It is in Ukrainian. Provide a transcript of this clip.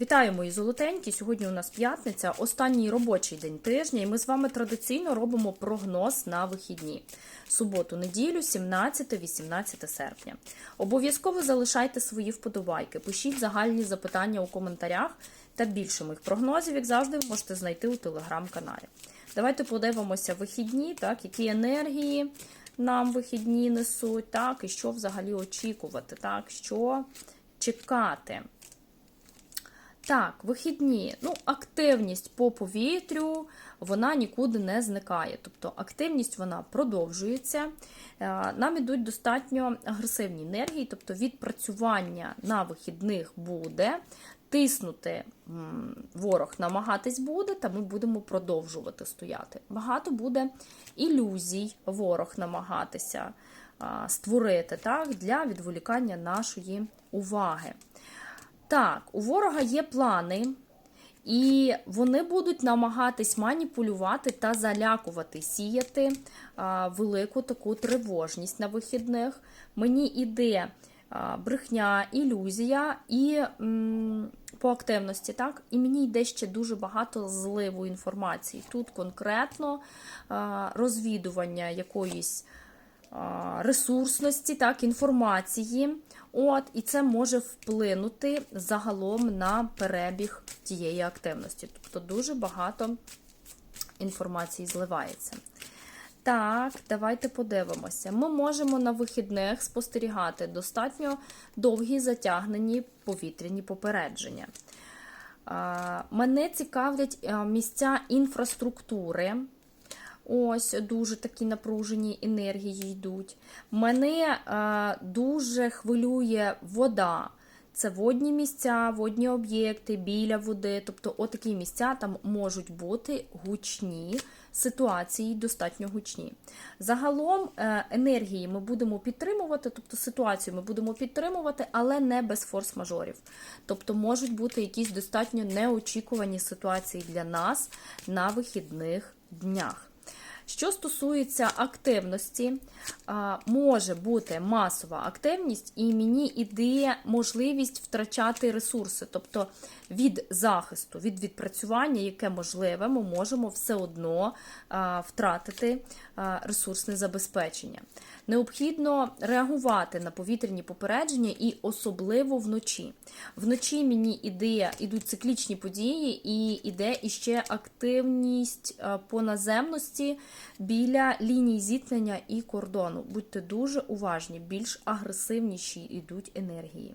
Вітаю, мої золотенькі. Сьогодні у нас п'ятниця, останній робочий день тижня, і ми з вами традиційно робимо прогноз на вихідні. Суботу, неділю, 17-18 серпня. Обов'язково залишайте свої вподобайки, пишіть загальні запитання у коментарях, та більше моїх прогнозів, як завжди, ви можете знайти у телеграм-каналі. Давайте подивимося вихідні, так, які енергії нам вихідні несуть, так, і що взагалі очікувати, так, що чекати. Так, вихідні. Ну, активність по повітрю, вона нікуди не зникає. Тобто активність вона продовжується. Е, Нам ідуть достатньо агресивні енергії, тобто відпрацювання на вихідних буде. Тиснути ворог намагатись буде, та ми будемо продовжувати стояти. Багато буде ілюзій, ворог намагатися створити так, для відволікання нашої уваги. Так, у ворога є плани, і вони будуть намагатись маніпулювати та залякувати, сіяти а, велику таку тривожність на вихідних. Мені іде а, брехня, ілюзія і м, по активності, так? І мені йде ще дуже багато зливу інформації. Тут конкретно а, розвідування якоїсь ресурсності, так, інформації. От, І це може вплинути загалом на перебіг тієї активності. Тобто дуже багато інформації зливається. Так, давайте подивимося. Ми можемо на вихідних спостерігати достатньо довгі затягнені повітряні попередження. Мене цікавлять місця інфраструктури. Ось дуже такі напружені енергії йдуть. Мене е, дуже хвилює вода. Це водні місця, водні об'єкти біля води. Тобто, отакі місця там можуть бути гучні ситуації, достатньо гучні. Загалом е, енергії ми будемо підтримувати, тобто ситуацію ми будемо підтримувати, але не без форс-мажорів. Тобто можуть бути якісь достатньо неочікувані ситуації для нас на вихідних днях. Що стосується активності, може бути масова активність, і мені іде можливість втрачати ресурси, тобто від захисту, від відпрацювання, яке можливе, ми можемо все одно втратити ресурсне забезпечення. Необхідно реагувати на повітряні попередження і особливо вночі. Вночі мені іде, ідуть циклічні події, і іде іще активність по наземності біля ліній зіткнення і кордону. Будьте дуже уважні, більш агресивніші йдуть енергії.